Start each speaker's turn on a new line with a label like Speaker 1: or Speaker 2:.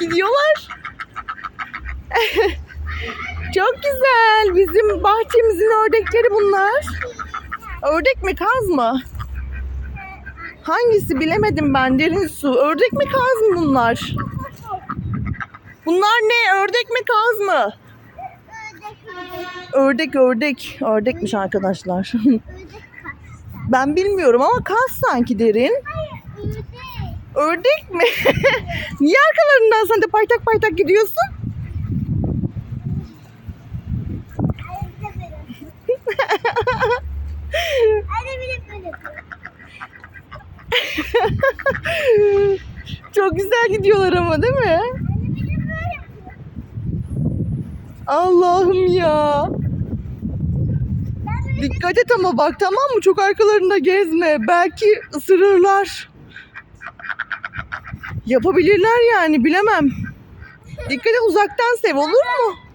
Speaker 1: Gidiyorlar. Çok güzel. Bizim bahçemizin ördekleri bunlar. Ördek mi kaz mı? Hangisi bilemedim ben derin su. Ördek mi kaz mı bunlar? Bunlar ne? Ördek mi kaz mı? Ördek ördek. Ördekmiş arkadaşlar. ben bilmiyorum ama kaz sanki derin. Ördek mi? Niye arkalarından sen de paytak paytak gidiyorsun? Çok güzel gidiyorlar ama değil mi? Allah'ım ya. Dikkat et ama bak tamam mı? Çok arkalarında gezme. Belki ısırırlar. Yapabilirler yani bilemem. Dikkat et uzaktan sev olur mu?